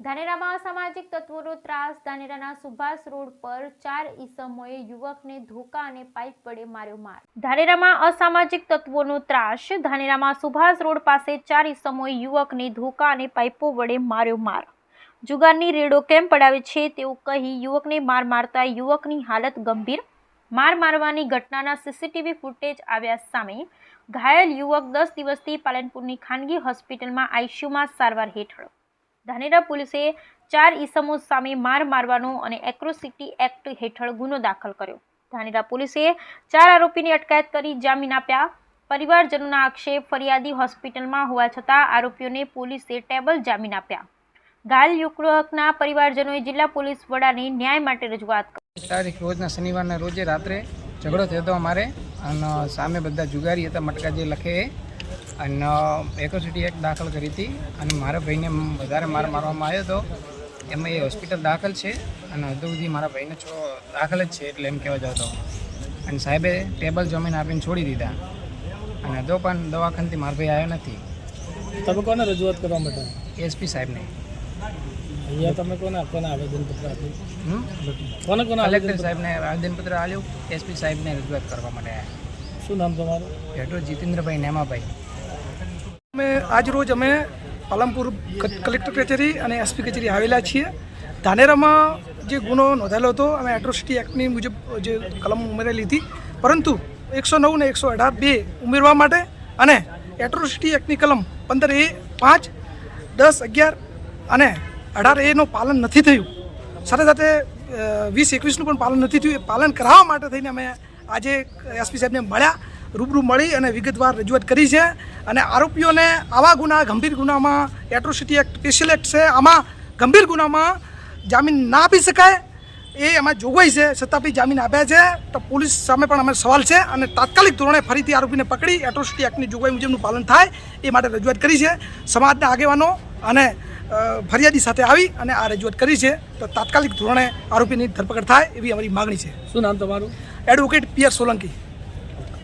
ધાનેરામાં અસામાજિક તત્વોનો ત્રાસ, ધાનેરાના સુભાષ રોડ પર ચાર ઈસમોએ યુવકને ધોકા અને પાઇપ વડે માર્યો માર. ધાનેરામાં અસામાજિક તત્વોનો ત્રાસ, ધાનેરામાં સુભાષ રોડ પાસે ચાર ઈસમોએ યુવકને ધોકા અને પાઇપો વડે માર્યો માર. જુગારની રેડો કેમ પડાવે છે તેવું કહી યુવકને માર મારતા યુવકની હાલત ગંભીર. માર મારવાની ઘટનાના સીસીટીવી ફૂટેજ આવ્યા સામે ઘાયલ યુવક દસ દિવસથી પાલનપુરની ખાનગી હોસ્પિટલમાં આઈસીયુમાં સારવાર હેઠળ. ધાનેરા પોલીસે ચાર ઈસમો સામે માર મારવાનો અને એક્રોસિટી એક્ટ હેઠળ ગુનો દાખલ કર્યો. ધાનેરા પોલીસે ચાર આરોપીની અટકાયત કરી જામીન આપ્યા. પરિવારજનોના આક્ષેપ ફરિયાદી હોસ્પિટલમાં હોવા છતાં આરોપીઓને પોલીસે ટેબલ જામીન આપ્યા. ઘાયલ યુવકના પરિવારજનોએ જિલ્લા પોલીસ વડાને ન્યાય માટે રજૂઆત કરી. તારીખ રોજના શનિવારના રોજે રાત્રે ઝઘડો થયો હતો અમારે. અને સામે બધા જુગારી હતા, મટકા જે લખે અને એકોસિટી એક્ટ દાખલ કરી હતી અને મારા ભાઈને વધારે માર મારવામાં આવ્યો હતો. એમાં એ હોસ્પિટલ દાખલ છે અને હજુ સુધી મારા ભાઈને છો દાખલ જ છે એટલે એમ કહેવા જતો અને સાહેબે ટેબલ જમીન આપીને છોડી દીધા. અને હજુ પણ દવાખાનથી મારા ભાઈ આવ્યો નથી. તમે કોને રજૂઆત કરવા માટે? એસપી સાહેબને. અહીંયા તમે કોને કોને આવેદનપત્ર આપ્યું? કોને કોને કલેક્ટર સાહેબને આવેદનપત્ર આપ્યું. એસપી સાહેબને રજૂઆત કરવા માટે આવ્યા. શું નામ તમારું? હેઠળ જીતેન્દ્રભાઈ નેમાભાઈ. અમે આજ રોજ અમે પાલનપુર કલેક્ટર કચેરી અને એસપી કચેરી આવેલા છીએ. ધાનેરામાં જે ગુનો નોંધાયેલો હતો, અમે એટ્રોસિટી એક્ટની મુજબ જે કલમ ઉમેરેલી હતી. પરંતુ એકસો નવ ને એકસો અઢાર બે ઉમેરવા માટે અને એટ્રોસિટી એક્ટની કલમ પંદર એ પાંચ, દસ, અગિયાર અને અઢાર એનું પાલન નથી થયું. સાથે સાથે વીસ એકવીસનું પણ પાલન નથી થયું. એ પાલન કરાવવા માટે થઈને અમે આજે એસપી સાહેબને મળ્યા. રૂબરૂ મળી અને વિગતવાર રજૂઆત કરી છે અને આરોપીઓને આવા ગુના ગંભીર ગુનામાં એટ્રોસિટી એક્ટ સ્પેશિયલ એક્ટ છે આમાં ગંભીર ગુનામાં જામીન ના આપી શકાય એ એમાં જોગવાઈ છે છતાં બી જામીન આપ્યા છે. તો પોલીસ સામે પણ અમે સવાલ છે અને તાત્કાલિક ધોરણે ફરીથી આરોપીને પકડી એટ્રોસિટી એક્ટની જોગવાઈ મુજબનું પાલન થાય એ માટે રજૂઆત કરી છે. સમાજના આગેવાનો અને ફરિયાદી સાથે આવી અને આ રજૂઆત કરી છે. તો તાત્કાલિક ધોરણે આરોપીની ધરપકડ થાય એવી અમારી માગણી છે. શું નામ તમારું? એડવોકેટ પિયર સોલંકી.